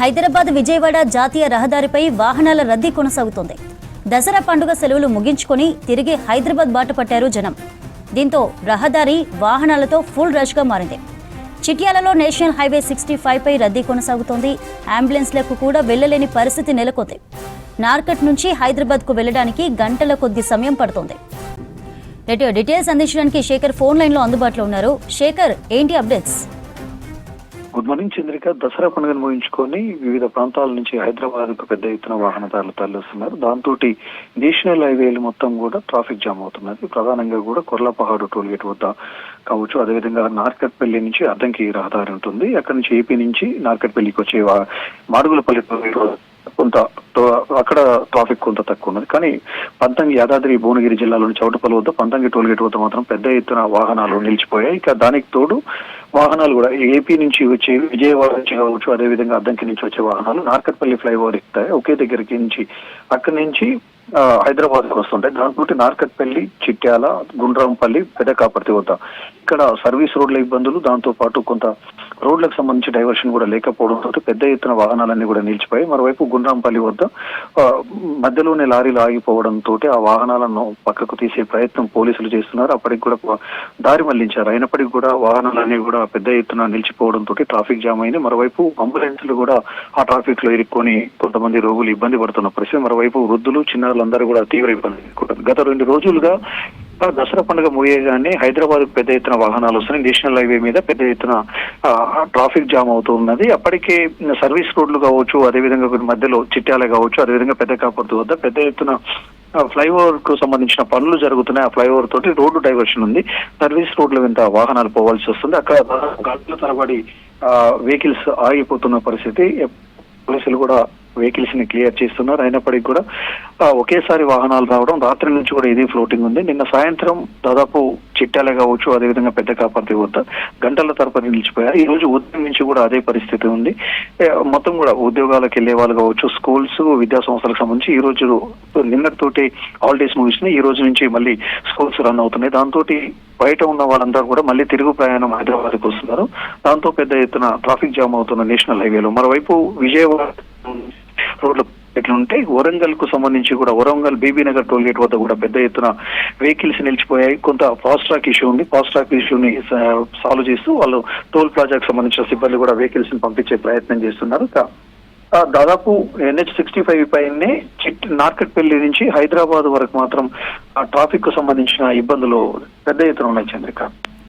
హైదరాబాద్ విజయవాడ జాతీయ రహదారిపై వాహనాల రద్దీ కొనసాగుతోంది. దసరా పండుగ సెలవులు ముగించుకొని తిరిగి హైదరాబాద్ బాట పట్టారు జనం. దీంతో రహదారి వాహనాలతో ఫుల్ రష్గా మారింది. చిట్యాలలో నేషనల్ హైవే సిక్స్టీ ఫైవ్పై రద్దీ కొనసాగుతోంది. అంబులెన్స్లకు కూడా వెళ్ళలేని పరిస్థితి నెలకొంది. నార్కట్ నుంచి హైదరాబాద్కు వెళ్ళడానికి గంటల కొద్ది సమయం పడుతోంది. డీటెయిల్స్ అందించడానికి శేఖర్ ఫోన్ లైన్లో అందుబాటులో ఉన్నారు. శేఖర్ ఏంటి updates? Good morning Chandrika Dasara పండుగను ముగించుకొని వివిధ ప్రాంతాల నుంచి హైదరాబాద్కు పెద్ద ఎత్తున వాహనదారులు తరలిస్తున్నారు. దాంతో నేషనల్ హైవేలు మొత్తం కూడా ట్రాఫిక్ జామ్ అవుతున్నది. ప్రధానంగా కూడా కొర్లపహాడు టోల్ గేట్ వద్ద కావచ్చు. అదేవిధంగా నార్కట్పల్లి నుంచి అద్దంకి రహదారి ఉంటుంది. అక్కడి నుంచి ఏపీ నుంచి నార్కట్పల్లికి వచ్చే మాడుగులపల్లి కొంత అక్కడ ట్రాఫిక్ కొంత తక్కువ ఉన్నది. కానీ పంతంగి యాదాద్రి భువనగిరి జిల్లాలోని చౌటపల్లి వద్ద పంతంగి టోల్ గేట్ వద్ద మాత్రం పెద్ద ఎత్తున వాహనాలు నిలిచిపోయాయి. ఇక దానికి తోడు వాహనాలు కూడా ఏపీ నుంచి వచ్చే విజయవాడ నుంచి కావచ్చు అదేవిధంగా అద్దంకి నుంచి వచ్చే వాహనాలు నార్కట్పల్లి ఫ్లైఓవర్ ఎక్కుతాయి. ఒకే దగ్గరికి నుంచి అక్కడి నుంచి హైదరాబాద్కు వస్తుంటాయి దాంతో నార్కట్పల్లి చిట్యాల గుండ్రాంపల్లి పెదకాపర్తి వద్ద. ఇక్కడ సర్వీస్ రోడ్ల ఇబ్బందులు దాంతో పాటు కొంత రోడ్లకు సంబంధించి డైవర్షన్ కూడా లేకపోవడంతో పెద్ద ఎత్తున వాహనాలన్నీ కూడా నిలిచిపోయి మరోవైపు గుండ్రాంపల్లి వద్ద మధ్యలోనే లారీలు ఆగిపోవడంతో ఆ వాహనాలను పక్కకు తీసే ప్రయత్నం పోలీసులు చేస్తున్నారు. అప్పటికి కూడా దారి మళ్ళించారు. అయినప్పటికీ కూడా వాహనాలన్నీ కూడా పెద్ద ఎత్తున నిలిచిపోవడంతో ట్రాఫిక్ జామ్ అయింది. మరోవైపు అంబులెన్స్లు కూడా ఆ ట్రాఫిక్లో ఇరుక్కొని కొంతమంది రోగులు ఇబ్బంది పడుతున్న పరిస్థితి. మరోవైపు వృద్ధులు వాళ్ళందరూ కూడా తీవ్ర ఇబ్బంది గత రెండు రోజులుగా దసరా పండుగ ముగియగానే హైదరాబాద్ పెద్ద ఎత్తున వాహనాలు వస్తున్నాయి. నేషనల్ హైవే మీద పెద్ద ఎత్తున ట్రాఫిక్ జామ్ అవుతూ ఉన్నది అప్పటికే సర్వీస్ రోడ్లు కావచ్చు అదేవిధంగా కొన్ని మధ్యలో చిట్యాల కావచ్చు అదేవిధంగా పెద్ద కాపర్తి వద్ద పెద్ద ఎత్తున ఫ్లైఓవర్కు సంబంధించిన పనులు జరుగుతున్నాయి. ఆ ఫ్లైఓవర్ తోటి రోడ్డు డైవర్షన్ ఉంది. సర్వీస్ రోడ్ల వెంట వాహనాలు పోవాల్సి వస్తుంది. అక్కడ గంటల తరబడి వెహికల్స్ ఆగిపోతున్న పరిస్థితి. పోలీసులు కూడా వెహికల్స్ని క్లియర్ చేస్తున్నారు. అయినప్పటికీ కూడా ఒకేసారి వాహనాలు రావడం రాత్రి నుంచి కూడా ఇది ఫ్లోటింగ్ ఉంది. నిన్న సాయంత్రం దాదాపు చిట్టాలే కావచ్చు అదేవిధంగా పెద్ద కాపర్తి వద్ద గంటల తరపున నిలిచిపోయారు ఈ రోజు ఉదయం నుంచి కూడా అదే పరిస్థితి ఉంది. మొత్తం కూడా ఉద్యోగాలకు వెళ్ళే వాళ్ళు కావచ్చు స్కూల్స్ విద్యా సంస్థలకు సంబంధించి ఈ రోజు నిన్నటితోటి హాలిడేస్ ముగిసినాయి ఈ రోజు నుంచి మళ్ళీ స్కూల్స్ రన్ అవుతున్నాయి. దాంతో బయట ఉన్న వాళ్ళందరూ కూడా మళ్ళీ తిరుగు ప్రయాణం హైదరాబాద్కి వస్తున్నారు. దాంతో పెద్ద ఎత్తున ట్రాఫిక్ జామ్ అవుతున్న నేషనల్ హైవేలో మరోవైపు విజయవాడ రోడ్లు ఎట్లుంటే వరంగల్కు సంబంధించి కూడా Warangal Bibinagar toll gate వద్ద కూడా పెద్ద ఎత్తున వెహికల్స్ నిలిచిపోయాయి. కొంత ఫాస్ట్ ట్రాక్ ఇష్యూ ఉంది. ఫాస్ట్ ట్రాక్ ఇష్యూని సాల్వ్ చేస్తూ వాళ్ళు టోల్ ప్లాజాకు సంబంధించిన సిబ్బంది కూడా వెహికల్స్ని పంపించే ప్రయత్నం చేస్తున్నారు. దాదాపు ఎన్హెచ్ సిక్స్టీ ఫైవ్ పైనే చిట్ నార్కెట్పల్లి నుంచి హైదరాబాద్ వరకు మాత్రం ట్రాఫిక్కు సంబంధించిన ఇబ్బందులు పెద్ద ఎత్తున ఉన్నాయి చంద్రిక.